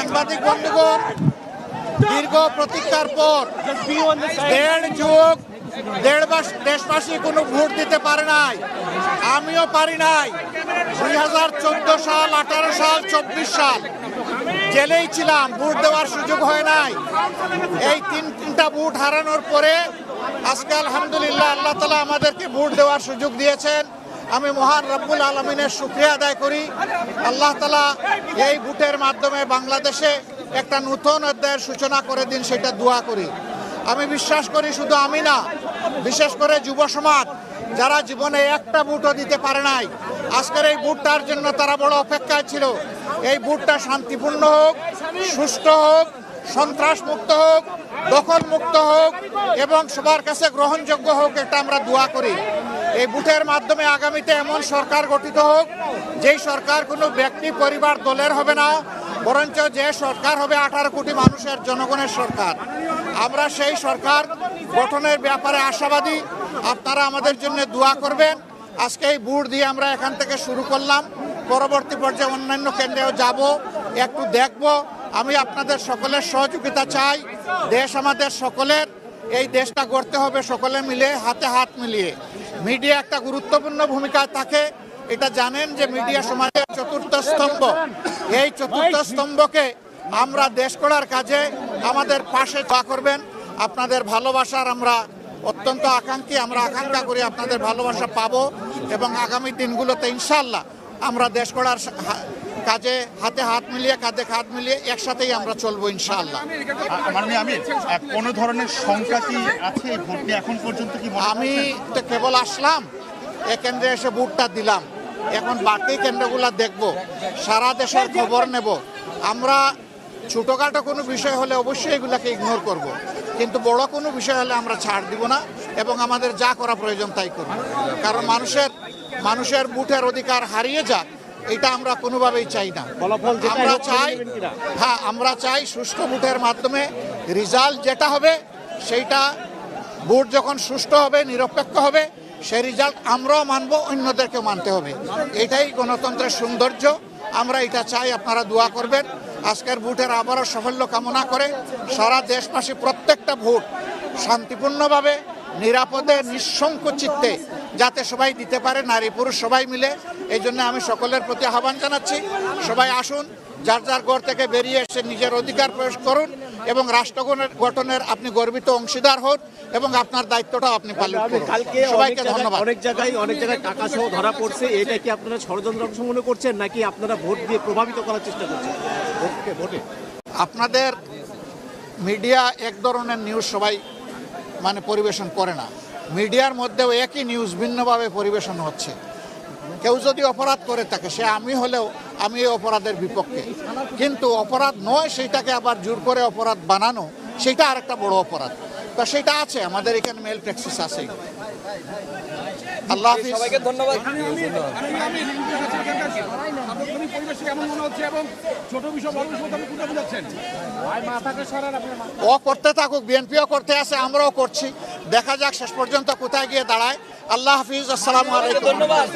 সাংবাদিক বন্ধুগণ, দীর্ঘ প্রতীক্ষার পর দেড় যুগ দেড় মাস দেশবাসী কোনো ভোট দিতে পারে নাই। আমিও পারি নাই। দুই হাজার চোদ্দ সাল, আঠারো সাল, চব্বিশ সাল। জেলেই ছিলাম, ভোট দেওয়ার সুযোগ হয় নাই। এই তিন তিনটা ভোট হারানোর পরে আজকে আলহামদুলিল্লাহ আল্লাহ তালা আমাদেরকে ভোট দেওয়ার সুযোগ দিয়েছেন। আমি মহান রব্বুল আলমিনের শুক্রিয়া আদায় করি। আল্লাহ তালা এই ভোটের মাধ্যমে বাংলাদেশে একটা নতুন অধ্যায়ের সূচনা করে দিন, সেটা দোয়া করি। আমি বিশ্বাস করি শুধু আমি না, বিশেষ করে যুব সমাজ, যারা জীবনে একটা বুটও দিতে পারে নাই, আজকের এই বুটটার জন্য তারা বড় অপেক্ষায় ছিল। এই বুটটা শান্তিপূর্ণ হোক, সুষ্ঠু হোক সন্ত্রাস মুক্ত হোক দখল মুক্ত হোক এবং সবার কাছে গ্রহণযোগ্য হোক, এটা আমরা দোয়া করি। এই বুথের মাধ্যমে আগামীতে এমন সরকার গঠিত হোক, যেই সরকার কোনো ব্যক্তি, পরিবার, দলের হবে না, বরঞ্চ যে সরকার হবে আঠারো কোটি মানুষের জনগণের সরকার। আমরা সেই সরকার গঠনের ব্যাপারে আশাবাদী। আপনারা আমাদের জন্য দোয়া করবেন। আজকে এই বুট দিয়ে আমরা এখান থেকে শুরু করলাম। পরবর্তী পর্যায়ে অন্যান্য কেন্দ্রেও যাব, একটু দেখব। আমি আপনাদের সকলের সহযোগিতা চাই। দেশ আমাদের সকলের। এই দেশটা গড়তে হবে সকলে মিলে, হাতে হাত মিলিয়ে। মিডিয়া একটা গুরুত্বপূর্ণ ভূমিকায় থাকে। এটা জানেন যে মিডিয়া সমাজের চতুর্থ স্তম্ভ। এই চতুর্থ স্তম্ভকে আমরা দেশ গড়ার কাজে আমাদের পাশে চা করবেন। আপনাদের ভালোবাসার আমরা অত্যন্ত আকাঙ্ক্ষী। আমরা আকাঙ্ক্ষা করি আপনাদের ভালোবাসা পাবো এবং আগামী দিনগুলোতে ইনশাল্লাহ আমরা দেশ হা- কাজে হাতে হাত মিলিয়ে কাঁধে হাত মিলিয়ে একসাথেই আমরা চলবো ইনশাআল্লাহ। মাননীয় আহ, কোনো ধরনের শঙ্কা কি আছে এই ভোট? নিয়ে এখন পর্যন্ত কি আমি তো কেবল আসলাম এ কেন্দ্রে এসে বুটটা দিলাম। এখন বাকি কেন্দ্রগুলো দেখব সারা দেশের খবর নেব। আমরা ছোটোখাটো কোনো বিষয় হলে অবশ্যই এগুলাকে ইগনোর করব। কিন্তু বড় কোনো বিষয় হলে আমরা ছাড় দিব না এবং আমাদের যা করা প্রয়োজন তাই করব। কারণ মানুষের মানুষের বুটের অধিকার হারিয়ে যাক এটা আমরা কোনোভাবেই চাই না। আমরা চাই হ্যাঁ আমরা চাই সুষ্ঠু ভোটের মাধ্যমে রেজাল্ট যেটা হবে সেইটা ভোট যখন সুষ্ঠু হবে নিরপেক্ষ হবে সেই রেজাল্ট আমরাও মানবো অন্যদেরকেও মানতে হবে। এটাই গণতন্ত্রের সৌন্দর্য। আমরা এটা চাই আপনারা দোয়া করবেন। আজকের ভোটের আবারও সাফল্য কামনা করে সারা দেশবাসী প্রত্যেকটা ভোট শান্তিপূর্ণভাবে নিরাপদে চিত্তে যাতে সবাই দিতে পারে নারী পুরুষ সবাই মিলে। এই জন্য আমি সকলের প্রতি আহ্বান জানাচ্ছি সবাই আসুন যার যার ঘর থেকে বেরিয়ে এসে নিজের অধিকার প্রয়োগ করুন এবং রাষ্ট্র গঠনের- আপনি গর্বিত অংশীদার হন এবং আপনার দায়িত্বটাও আপনি পালন করুন। কালকে অনেক সবাইকে জায়গায় ধন্যবাদ। অনেক জায়গায় অনেক জায়গায় টাকা সহ ধরা পড়ছে। এটা কি আপনারা ষড়যন্ত্র অংশ মনে করছেন নাকি আপনারা ভোট দিয়ে প্রভাবিত করার চেষ্টা করছেন? ভোটে। আপনাদের মিডিয়া এক ধরনের নিউজ সবাই মানে পরিবেশন করে না মিডিয়ার মধ্যেও একই নিউজ ভিন্নভাবে পরিবেশন হচ্ছে কেউ যদি অপরাধ করে থাকে সে আমি হলেও আমি এই অপরাধের বিপক্ষে কিন্তু অপরাধ নয় সেইটাকে আবার জোর করে অপরাধ বানানো সেটা আরেকটা বড় অপরাধ তা সেটা আছে আমাদের এখানে মেল প্র্যাকটিস আছে আল্লাহ হাফিজ সবাইকে ধন্যবাদ কেমন মনে হচ্ছে এবং ছোট বিষয় বড় বিষয় আপনি কোনটা বুঝাচ্ছেন? ও করতে থাকুক বিএনপিও করতে আছে আমরাও করছি। দেখা যাক শেষ পর্যন্ত কোথায় গিয়ে দাঁড়ায়। আল্লাহ হাফিজ আসসালামু আলাইকুম। ধন্যবাদ।